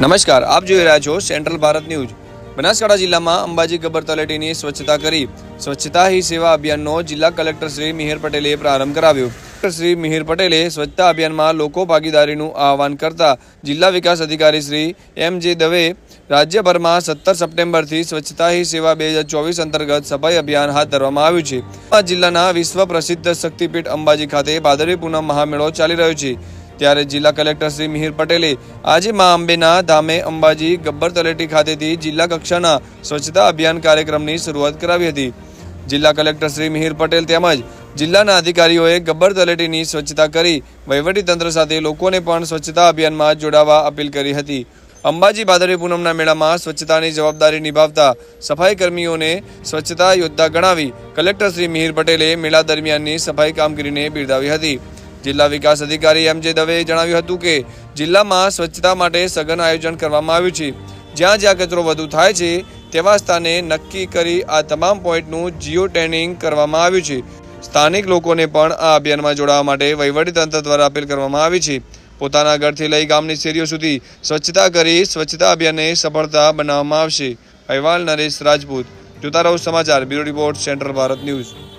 નમસ્કાર, આપ જોઈ રહ્યા છો સેન્ટ્રલ ભારત ન્યૂઝ. બનાસકાંઠા જિલ્લામાં અંબાજી ગબ્બર તળેટીની સ્વચ્છતા કરી, સ્વચ્છતા હી સેવા અભિયાનનો જિલ્લા કલેક્ટર શ્રી મિહિર પટેલે પ્રારંભ કરાવ્યો. શ્રી મિહિર પટેલે સ્વચ્છતા અભિયાનમાં લોકો ભાગીદારીનું આહવાન કરતા જિલ્લા વિકાસ અધિકારી શ્રી એમ જે દવે રાજ્યભરમાં સત્તર સપ્ટેમ્બરથી સ્વચ્છતા હી સેવા બે હજાર ચોવીસ અંતર્ગત સફાઈ અભિયાન હાથ ધરવામાં આવ્યું છે. આ જિલ્લાના વિશ્વ પ્રસિદ્ધ શક્તિપીઠ અંબાજી ખાતે ભાદરવી પૂનમ મહામેળો ચાલી રહ્યો છે. ત્યારે જિલ્લા કલેક્ટર શ્રી મિહિર પટેલે આજે મા અંબેના ધામે અંબાજી ગબ્બર તલેટી ખાતેથી જિલ્લા કક્ષાના સ્વચ્છતા અભિયાન કાર્યક્રમની શરૂઆત કરાવી હતી. જિલ્લા કલેક્ટર શ્રી મિહિર પટેલ તેમજ જિલ્લાના અધિકારીઓએ ગબ્બર તલેટીની સ્વચ્છતા કરી વહીવટીતંત્ર સાથે લોકોને પણ સ્વચ્છતા અભિયાનમાં જોડાવા અપીલ કરી હતી. અંબાજી ભાદરવી પૂનમના મેળામાં સ્વચ્છતાની જવાબદારી નિભાવતા સફાઈ કર્મીઓને સ્વચ્છતા યોદ્ધા ગણાવી કલેક્ટર શ્રી મિહિર પટેલે મેળા દરમિયાનની સફાઈ કામગીરીને બિરદાવી હતી. જિલ્લા વિકાસ અધિકારી એમ જે દવેએ જણાવ્યું હતું કે જિલ્લામાં સ્વચ્છતા માટે સઘન આયોજન કરવામાં આવ્યું છે. જ્યાં જ્યાં કચરો વધુ થાય છે, તેવા સ્થાને નક્કી કરી આ તમામ પોઈન્ટનું જીઓ ટેનિંગ કરવામાં આવ્યું છે. સ્થાનિક લોકોને પણ આ અભિયાનમાં જોડાવા માટે વહીવટીતંત્ર દ્વારા અપીલ કરવામાં આવી છે. પોતાના ઘરથી લઈ ગામની શેરીઓ સુધી સ્વચ્છતા કરી સ્વચ્છતા અભિયાનને સફળતા બનાવવામાં આવશે. અહેવાલ નરેશ રાજપૂત, જોતા રહો સમાચાર, bureau report, central Bharat news.